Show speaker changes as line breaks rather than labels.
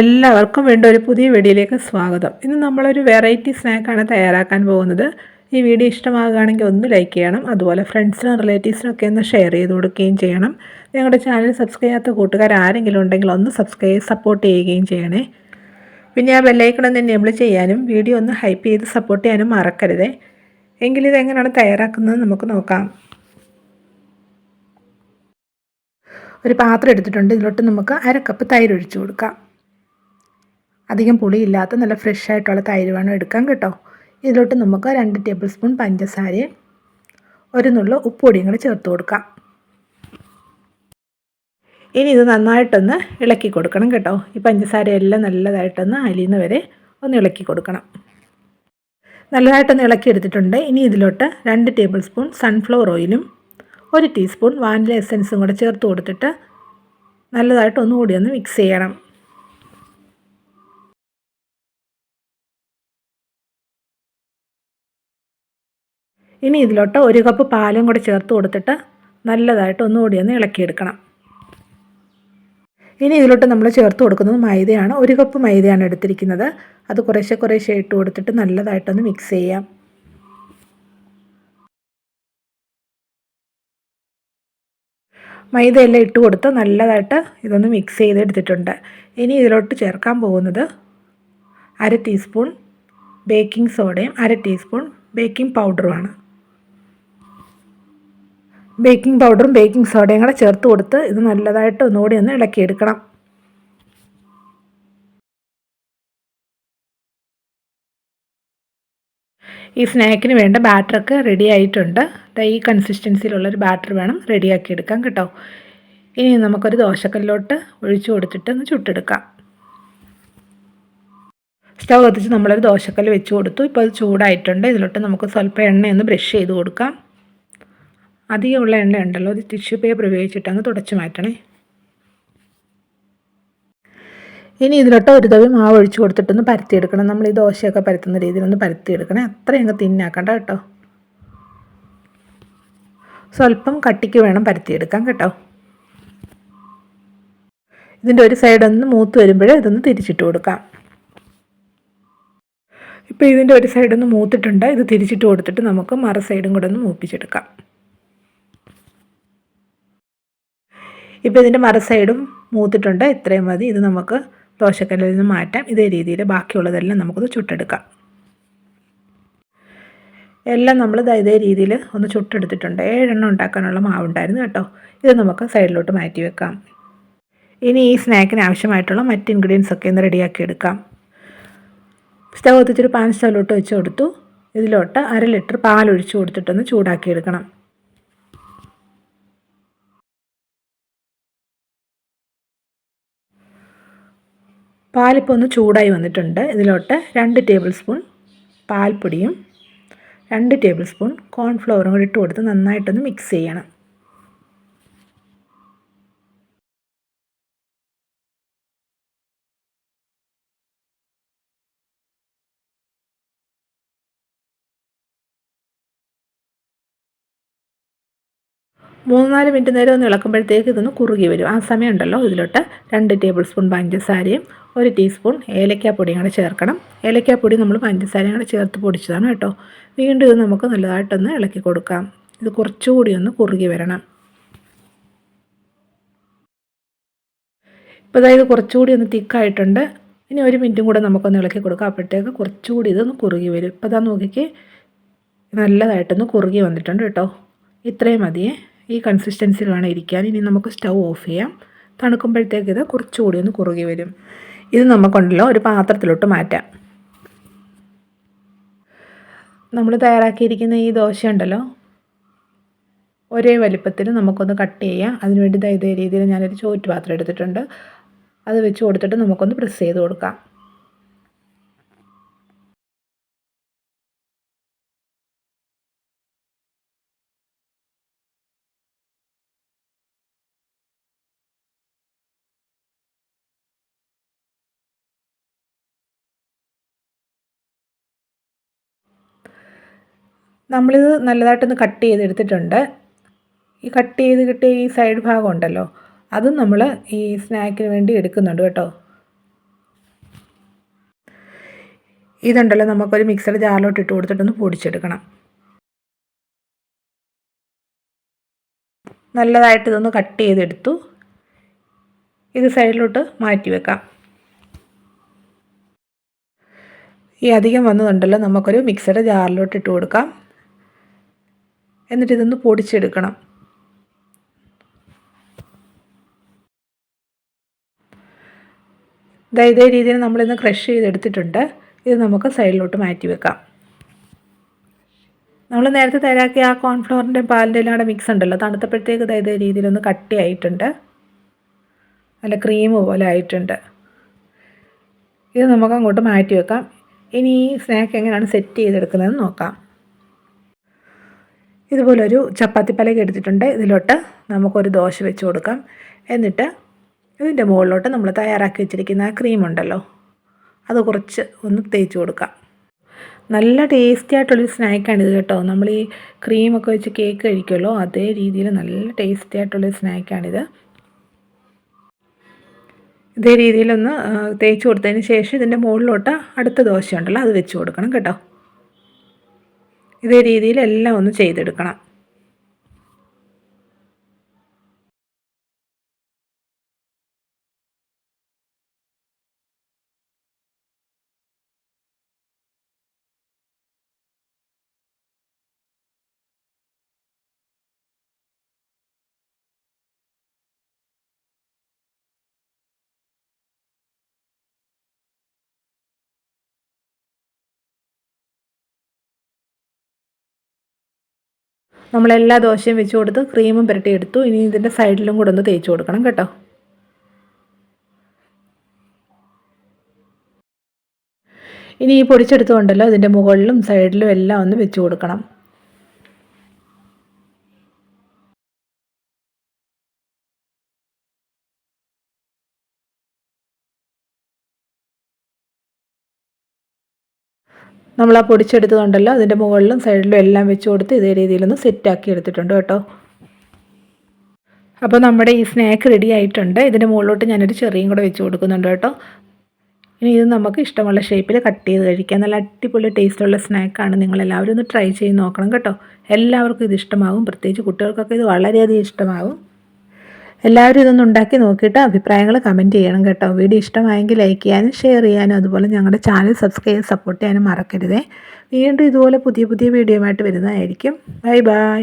എല്ലാവർക്കും വീണ്ടും ഒരു പുതിയ വീഡിയോയിലേക്ക് സ്വാഗതം. ഇന്ന് നമ്മളൊരു വെറൈറ്റി സ്നാക്കാണ് തയ്യാറാക്കാൻ പോകുന്നത്. ഈ വീഡിയോ ഇഷ്ടമാകുകയാണെങ്കിൽ ഒന്ന് ലൈക്ക് ചെയ്യണം അതുപോലെ ഫ്രണ്ട്സിനും റിലേറ്റീവ്സിനും ഒക്കെ ഒന്ന് ഷെയർ ചെയ്ത് കൊടുക്കുകയും ചെയ്യണം. ഞങ്ങളുടെ ചാനൽ സബ്സ്ക്രൈബ് ചെയ്യാത്ത കൂട്ടുകാർ ആരെങ്കിലും ഉണ്ടെങ്കിൽ ഒന്ന് സബ്സ്ക്രൈബ് സപ്പോർട്ട് ചെയ്യുകയും ചെയ്യണേ. പിന്നെ ആ ബെല്ലൈക്കൺ ഒന്ന് എനേബിൾ ചെയ്യാനും വീഡിയോ ഒന്ന് ഹൈപ്പ് ചെയ്ത് സപ്പോർട്ട് ചെയ്യാനും മറക്കരുതേ. എങ്കിൽ ഇതെങ്ങനെയാണ് തയ്യാറാക്കുന്നത് നമുക്ക് നോക്കാം. ഒരു പാത്രം എടുത്തിട്ടുണ്ട് ഇതിലോട്ട് നമുക്ക് അര കപ്പ് തൈര് ഒഴിച്ചു കൊടുക്കാം. അധികം പുളിയില്ലാത്ത നല്ല ഫ്രഷ് ആയിട്ടുള്ള തൈര് വേണം എടുക്കാൻ കേട്ടോ. ഇതിലോട്ട് നമുക്ക് രണ്ട് ടേബിൾ സ്പൂൺ പഞ്ചസാരയും ഒരു നുള്ള ഉപ്പുപൊടിയും കൂടി ചേർത്ത് കൊടുക്കാം. ഇനി ഇത് നന്നായിട്ടൊന്ന് ഇളക്കി കൊടുക്കണം കേട്ടോ. ഈ പഞ്ചസാരയെല്ലാം നല്ലതായിട്ടൊന്ന് അലിയുന്ന വരെ ഒന്ന് ഇളക്കി കൊടുക്കണം. നല്ലതായിട്ടൊന്ന് ഇളക്കി എടുത്തിട്ടുണ്ട്. ഇനി ഇതിലോട്ട് രണ്ട് ടേബിൾ സ്പൂൺ സൺഫ്ലവർ ഓയിലും ഒരു ടീസ്പൂൺ വാനില എസൻസും കൂടെ ചേർത്ത് കൊടുത്തിട്ട് നല്ലതായിട്ടൊന്നുകൂടി ഒന്ന് മിക്സ് ചെയ്യണം. ഇനി ഇതിലോട്ട് ഒരു കപ്പ് പാലും കൂടി ചേർത്ത് കൊടുത്തിട്ട് നല്ലതായിട്ട് ഒന്നുകൂടി ഒന്ന് ഇളക്കിയെടുക്കണം. ഇനി ഇതിലോട്ട് നമ്മൾ ചേർത്ത് കൊടുക്കുന്നത് മൈദയാണ്. ഒരു കപ്പ് മൈദയാണ് എടുത്തിരിക്കുന്നത്. അത് കുറേശ്ശെ കുറേശ്ശെ ഇട്ട് കൊടുത്തിട്ട് നല്ലതായിട്ടൊന്ന് മിക്സ് ചെയ്യാം. മൈദയെല്ലാം ഇട്ട് കൊടുത്ത് നല്ലതായിട്ട് ഇതൊന്ന് മിക്സ് ചെയ്തെടുത്തിട്ടുണ്ട്. ഇനി ഇതിലോട്ട് ചേർക്കാൻ പോകുന്നത് അര ടീസ്പൂൺ ബേക്കിംഗ് സോഡയും അര ടീസ്പൂൺ ബേക്കിംഗ് പൗഡറുമാണ് ബേക്കിംഗ് പൗഡറും ബേക്കിംഗ് സോഡയും കൂടെ ചേർത്ത് കൊടുത്ത് ഇത് നല്ലതായിട്ട് ഒന്നുകൂടി ഒന്ന് ഇളക്കിയെടുക്കണം ഈ സ്നാക്കിന് വേണ്ട ബാറ്ററൊക്കെ റെഡി ആയിട്ടുണ്ട്. ഈ കൺസിസ്റ്റൻസിയിലുള്ളൊരു ബാറ്റർ വേണം റെഡിയാക്കി എടുക്കാൻ കേട്ടോ. ഇനി നമുക്കൊരു ദോശക്കല്ലോട്ട് ഒഴിച്ചു കൊടുത്തിട്ട് ഒന്ന് ചുട്ടെടുക്കാം. സ്റ്റൗ കത്തിച്ച് നമ്മളൊരു ദോശക്കല്ല് വെച്ച് കൊടുത്തു. ഇപ്പോൾ അത് ചൂടായിട്ടുണ്ട്. ഇതിലോട്ട് നമുക്ക് സ്വല്പം എണ്ണയൊന്ന് ബ്രഷ് ചെയ്ത് കൊടുക്കാം. അധികമുള്ള എണ്ണ ഉണ്ടല്ലോ. ഒരു ടിഷ്യൂ പേപ്പർ ഉപയോഗിച്ചിട്ട് അങ്ങ് തുടച്ചു മാറ്റണേ. ഇനി ഇതിലോട്ട് ഒരു തവി മാവ് ഒഴിച്ചു കൊടുത്തിട്ടൊന്ന് പരത്തിയെടുക്കണം. നമ്മൾ ഈ ദോശയൊക്കെ പരത്തുന്ന രീതിയിലൊന്ന് പരത്തിയെടുക്കണേ. അത്രയും അങ്ങ് തിന്നാക്കണ്ട കേട്ടോ. സ്വല്പം കട്ടിക്ക് വേണം പരത്തിയെടുക്കാൻ കേട്ടോ. ഇതിന്റെ ഒരു സൈഡ് ഒന്ന് മൂത്ത് വരുമ്പോഴേ ഇതൊന്ന് തിരിച്ചിട്ട് കൊടുക്കാം. ഇപ്പോൾ ഇതിന്റെ ഒരു സൈഡ് സൈഡൊന്ന് മൂത്തിട്ടുണ്ട്. ഇത് തിരിച്ചിട്ട് കൊടുത്തിട്ട് നമുക്ക് മറ സൈഡും കൂടെ ഒന്ന് മൂപ്പിച്ചെടുക്കാം. ഇപ്പോൾ ഇതിന്റെ മറ സൈഡും മൂത്തിട്ടുണ്ട്. ഇത്രയും മതി. ഇത് നമുക്ക് ദോശക്കല്ലിൽ നിന്ന് മാറ്റാം. ഇതേ രീതിയിൽ ബാക്കിയുള്ളതെല്ലാം നമുക്കൊന്ന് ചുട്ടെടുക്കാം. എല്ലാം നമ്മൾ ഇതേ രീതിയിൽ ഒന്ന് ചുട്ടെടുത്തിട്ടുണ്ട്. ഏഴെണ്ണം ഉണ്ടാക്കാനുള്ള മാവുണ്ടായിരുന്നു കേട്ടോ. ഇത് നമുക്ക് സൈഡിലോട്ട് മാറ്റി വെക്കാം. ഇനി ഈ സ്നാക്കിന് ആവശ്യമായിട്ടുള്ള മറ്റ് ഇൻഗ്രീഡിയൻസ് ഒക്കെ ഒന്ന് റെഡിയാക്കി എടുക്കാം. സ്റ്റവ് ഒത്തിച്ചൊരു പാൻ സ്റ്റവിലോട്ട് വെച്ച് കൊടുത്തു. ഇതിലോട്ട് അര ലിറ്റർ പാൽ ഒഴിച്ച് കൊടുത്തിട്ടൊന്ന് ചൂടാക്കി എടുക്കണം പാലിപ്പോൾ ഒന്ന് ചൂടായി വന്നിട്ടുണ്ട്. ഇതിലോട്ട് രണ്ട് ടേബിൾ സ്പൂൺ പാൽപ്പൊടിയും രണ്ട് ടേബിൾ സ്പൂൺ കോൺഫ്ലവറും കൂടി ഇട്ട് കൊടുത്ത് നന്നായിട്ടൊന്ന് മിക്സ് ചെയ്യണം. മൂന്നാൽ മിനിറ്റ് നേരം ഒന്ന് ഇളക്കുമ്പോഴത്തേക്ക് ഇതൊന്ന് കുറുകി വരും. ആ സമയം ഉണ്ടല്ലോ ഇതിലോട്ട് രണ്ട് ടേബിൾ സ്പൂൺ പഞ്ചസാരയും ഒരു ടീസ്പൂൺ ഏലക്കാപ്പൊടിയും കൂടെ ചേർക്കണം. ഏലക്കാപ്പൊടി നമ്മൾ പഞ്ചസാരയും കൂടെ ചേർത്ത് പൊടിച്ചതാണ് കേട്ടോ. വീണ്ടും ഇത് നമുക്ക് നല്ലതായിട്ടൊന്ന് ഇളക്കി കൊടുക്കാം. ഇത് കുറച്ചുകൂടി ഒന്ന് കുറുകി വരണം. ഇപ്പോൾ അതായത് കുറച്ചുകൂടി ഒന്ന് തിക്കായിട്ടുണ്ട്. ഇനി ഒരു മിനിറ്റും കൂടെ നമുക്കൊന്ന് ഇളക്കി കൊടുക്കാം. അപ്പോഴത്തേക്ക് കുറച്ചുകൂടി ഇതൊന്ന് കുറുകി വരും. ഇപ്പോൾ അതാ നോക്കിക്ക് നല്ലതായിട്ടൊന്ന് കുറുകി വന്നിട്ടുണ്ട് കേട്ടോ. ഇത്രയും മതിയേ. ഈ കൺസിസ്റ്റൻസിയിൽ വേണം ഇരിക്കാൻ. ഇനി നമുക്ക് സ്റ്റൗ ഓഫ് ചെയ്യാം. തണുക്കുമ്പോഴത്തേക്ക് ഇത് കുറച്ചുകൂടി ഒന്ന് കുറുകി വരും. ഇത് നമുക്കുണ്ടല്ലോ ഒരു പാത്രത്തിലോട്ട് മാറ്റാം. നമ്മൾ തയ്യാറാക്കിയിരിക്കുന്ന ഈ ദോശ ഉണ്ടല്ലോ? ഒരേ വലിപ്പത്തിൽ നമുക്കൊന്ന് കട്ട് ചെയ്യാം. അതിനുവേണ്ടി ഇതേ രീതിയിൽ ഞാനൊരു ചോറ്റ് പാത്രം എടുത്തിട്ടുണ്ട്. അത് വെച്ച് കൊടുത്തിട്ട് നമുക്കൊന്ന് പ്രസ് ചെയ്ത് കൊടുക്കാം. നമ്മളിത് നല്ലതായിട്ടൊന്ന് കട്ട് ചെയ്തെടുത്തിട്ടുണ്ട്. ഈ കട്ട് ചെയ്ത് കിട്ടിയ ഈ സൈഡ് ഭാഗം ഉണ്ടല്ലോ അതും നമ്മൾ ഈ സ്നാക്കിന് വേണ്ടി എടുക്കുന്നുണ്ട് കേട്ടോ. ഇതുണ്ടല്ലോ നമുക്കൊരു മിക്സർ ജാറിലോട്ട് ഇട്ട് കൊടുത്തിട്ടൊന്ന് പൊടിച്ചെടുക്കണം. നല്ലതായിട്ട് ഇതൊന്ന് കട്ട് ചെയ്തെടുത്തു. ഇത് സൈഡിലോട്ട് മാറ്റി വെക്കാം. ഈ അധികം വന്നതുണ്ടല്ലോ നമുക്കൊരു മിക്സറുടെ ജാറിലോട്ട് ഇട്ട് കൊടുക്കാം. എന്നിട്ട് ഇതൊന്ന് പൊടിച്ചെടുക്കണം. ഇതാ ഇതേ രീതിയിൽ നമ്മളിന്ന് ക്രഷ് ചെയ്തെടുത്തിട്ടുണ്ട്. ഇത് നമുക്ക് സൈഡിലോട്ട് മാറ്റി വെക്കാം. നമ്മൾ നേരത്തെ തയ്യാറാക്കിയ ആ കോൺഫ്ലവറിന്റെ പാലിന്റെ എല്ലാം കൂടെ മിക്സ് ഉണ്ടല്ലോ. തണുത്തപ്പോഴത്തേക്ക് ഇതാ ഇതേ രീതിയിലൊന്ന് കട്ടിയായിട്ടുണ്ട്. നല്ല ക്രീം പോലെ ആയിട്ടുണ്ട്. ഇത് നമുക്ക് അങ്ങോട്ട് മാറ്റി വെക്കാം. ഇനി ഈ സ്നാക്ക് എങ്ങനെയാണ് സെറ്റ് ചെയ്തെടുക്കുന്നതെന്ന് നോക്കാം. ഇതുപോലൊരു ചപ്പാത്തി പലക എടുത്തിട്ടുണ്ട്. ഇതിലോട്ട് നമുക്കൊരു ദോശ വെച്ച് കൊടുക്കാം. എന്നിട്ട് ഇതിന്റെ മുകളിലോട്ട് നമ്മൾ തയ്യാറാക്കി വെച്ചിരിക്കുന്ന ആ ക്രീമുണ്ടല്ലോ അത് കുറച്ച് ഒന്ന് തേച്ച് കൊടുക്കാം. നല്ല ടേസ്റ്റി ആയിട്ടുള്ളൊരു സ്നാക്കാണിത് കേട്ടോ. നമ്മൾ ഈ ക്രീമൊക്കെ വെച്ച് കേക്ക് കഴിക്കുമല്ലോ അതേ രീതിയിൽ നല്ല ടേസ്റ്റി ആയിട്ടുള്ളൊരു സ്നാക്കാണിത്. ഇതേ രീതിയിലൊന്ന് തേച്ച് കൊടുത്തതിന് ശേഷം ഇതിന്റെ മുകളിലോട്ട് അടുത്ത ദോശ ഉണ്ടല്ലോ അത് വെച്ച് കൊടുക്കണം കേട്ടോ. ഇതേ രീതിയിൽ എല്ലാം ഒന്ന് ചെയ്തെടുക്കണം. നമ്മളെല്ലാ ദോശയും വെച്ച് കൊടുത്ത് ക്രീമും പുരട്ടിയെടുത്തു ഇനി ഇതിന്റെ സൈഡിലും കൂടെ ഒന്ന് തേച്ച് കൊടുക്കണം കേട്ടോ. ഇനി ഈ പൊടിച്ചെടുത്തുകൊണ്ടല്ലോ ഇതിന്റെ മുകളിലും സൈഡിലും എല്ലാം ഒന്ന് വെച്ച് കൊടുക്കണം. നമ്മൾ ആ പൊടിച്ചെടുത്തതുണ്ടല്ലോ അതിന്റെ മുകളിലും സൈഡിലും എല്ലാം വെച്ച് കൊടുത്ത് ഇതേ രീതിയിലൊന്ന് സെറ്റാക്കി എടുത്തിട്ടുണ്ട് കേട്ടോ. അപ്പോൾ നമ്മുടെ ഈ സ്നാക്ക് റെഡി ആയിട്ടുണ്ട്. ഇതിന്റെ മുകളിലോട്ട് ഞാനൊരു ചെറിയും കൂടെ വെച്ച് കൊടുക്കുന്നുണ്ട് കേട്ടോ. ഇനി ഇത് നമുക്ക് ഇഷ്ടമുള്ള ഷേപ്പിൽ കട്ട് ചെയ്ത് കഴിക്കാം. നല്ല അടിപൊളി ടേസ്റ്റുള്ള സ്നാക്കാണ് നിങ്ങളെല്ലാവരും ഒന്ന് ട്രൈ ചെയ്ത് നോക്കണം കേട്ടോ. എല്ലാവർക്കും ഇത് ഇഷ്ടമാകും. പ്രത്യേകിച്ച് കുട്ടികൾക്കൊക്കെ ഇത് വളരെയധികം ഇഷ്ടമാകും. എല്ലാവരും ഇതൊന്ന് ഉണ്ടാക്കി നോക്കിയിട്ട് അഭിപ്രായങ്ങൾ കമന്റ് ചെയ്യണം കേട്ടോ. വീഡിയോ ഇഷ്ടമായെങ്കിൽ ലൈക്ക് ചെയ്യാനും ഷെയർ ചെയ്യാനും അതുപോലെ ഞങ്ങളുടെ ചാനൽ സബ്സ്ക്രൈബ് സപ്പോർട്ട് ചെയ്യാനും മറക്കരുതേ. വീണ്ടും ഇതുപോലെ പുതിയ പുതിയ വീഡിയോ ആയിട്ട് വരുന്നതായിരിക്കും. Bye bye